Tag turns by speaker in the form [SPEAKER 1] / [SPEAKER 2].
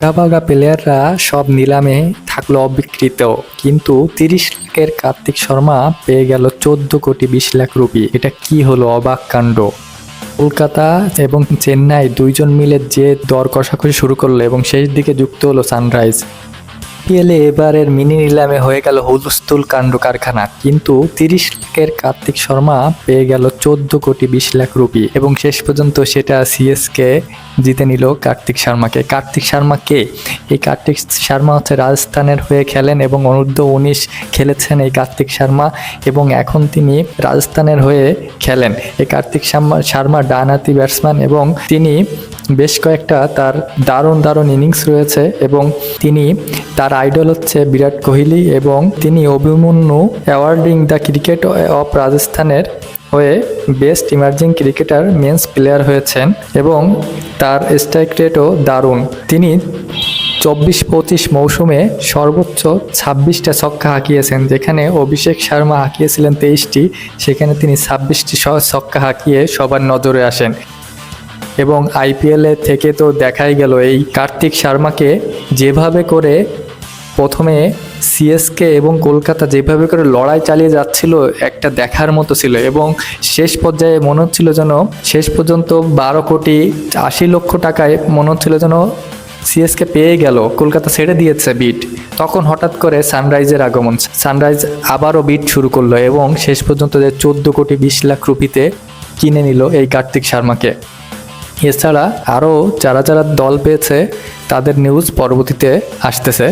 [SPEAKER 1] বাঘা প্লেয়াররা সব নিলামে থাকল অবিকৃত। কিন্তু তিরিশ লাখের কার্তিক শর্মা পেয়ে গেল চোদ্দ কোটি বিশ লাখ রুপি। এটা কি হলো অবাক কাণ্ড? কলকাতা এবং চেন্নাই দুইজন মিলে যে দর কষাকষি শুরু করল এবং শেষ দিকে যুক্ত হলো সানরাইজ। পিএলে এবারের মিনি নিলামে হয়ে গেল হুলস্থুল কাণ্ড কারখানা। কিন্তু তিরিশ লাখের কার্তিক শর্মা পেয়ে গেল চোদ্দ কোটি বিশ লাখ রুপি এবং শেষ পর্যন্ত সেটা সিএসকে জিতে নিল কার্তিক শর্মাকে। কার্তিক শর্মা কে? এই কার্তিক শর্মা হচ্ছে রাজস্থানের হয়ে খেলেন এবং অনূর্ধ্ব উনিশ খেলেছেন এই কার্তিক শর্মা এবং এখন তিনি রাজস্থানের হয়ে খেলেন। এই কার্তিক শর্মা শর্মা ডানহাতি ব্যাটসম্যান এবং তিনি বেশ কয়েকটা তার দারুণ দারুণ ইনিংস রয়েছে এবং তিনি তার আইডল হচ্ছে বিরাট কোহলি এবং তিনি Abhimanyu awarding the cricket of রাজস্থানের হয়ে best emerging cricketer men's player হয়েছেন এবং তার স্ট্রাইক রেটও দারুণ। তিনি চব্বিশ পঁচিশ মৌসুমে সর্বোচ্চ ছাব্বিশটা ছক্কা হাঁকিয়েছেন, যেখানে অভিষেক শর্মা হাঁকিয়েছিলেন তেইশটি, সেখানে তিনি ছাব্বিশটি ছক্কা হাঁকিয়ে সবার নজরে আসেন। এবং আইপিএলে থেকে তো দেখাই গেল, এই কার্তিক শর্মাকে যেভাবে করে প্রথমে সিএসকে এবং কলকাতা যেভাবে করে লড়াই চালিয়ে যাচ্ছিল, একটা দেখার মতো ছিল এবং শেষ পর্যায়ে মনে হচ্ছিল যেন শেষ পর্যন্ত বারো কোটি আশি লক্ষ টাকায় মনে হচ্ছিল যেন সিএসকে পেয়ে গেল, কলকাতা ছেড়ে দিয়েছে বিট। তখন হঠাৎ করে সানরাইজের আগমন, সানরাইজ আবারও বিট শুরু করল এবং শেষ পর্যন্ত যে চোদ্দ কোটি বিশ লাখ রুপিতে কিনে নিল এই কার্তিক শর্মাকে। এছাড়া আরও যারা যারা দল পেয়েছে, তাদের নিউজ পরবর্তীতে আসতেছে।